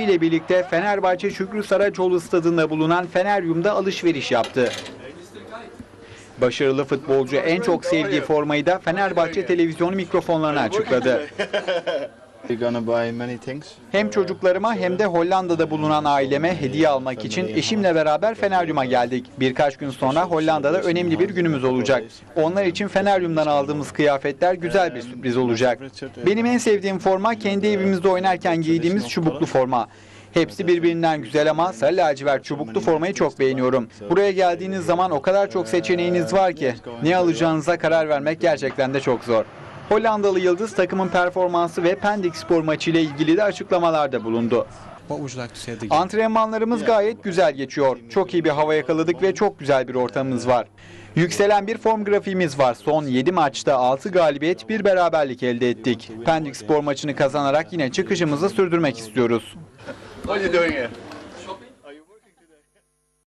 ile birlikte Fenerbahçe Şükrü Saraçoğlu stadında bulunan Feneryum'da alışveriş yaptı. Başarılı futbolcu en çok sevdiği formayı da Fenerbahçe televizyonu mikrofonlarına açıkladı. Hem çocuklarıma hem de Hollanda'da bulunan aileme hediye almak için eşimle beraber Feneryum'a geldik. Birkaç gün sonra Hollanda'da önemli bir günümüz olacak. Onlar için Feneryum'dan aldığımız kıyafetler güzel bir sürpriz olacak. Benim en sevdiğim forma kendi evimizde oynarken giydiğimiz çubuklu forma. Hepsi birbirinden güzel ama sarı lacivert çubuklu formayı çok beğeniyorum. Buraya geldiğiniz zaman o kadar çok seçeneğiniz var ki ne alacağınıza karar vermek gerçekten de çok zor. Hollandalı Yıldız takımın performansı ve Pendik Spor maçı ile ilgili de açıklamalarda bulundu. Antrenmanlarımız gayet güzel geçiyor. Çok iyi bir hava yakaladık ve çok güzel bir ortamımız var. Yükselen bir form grafiğimiz var. Son 7 maçta 6 galibiyet, bir beraberlik elde ettik. Pendik Spor maçını kazanarak yine çıkışımızı sürdürmek istiyoruz.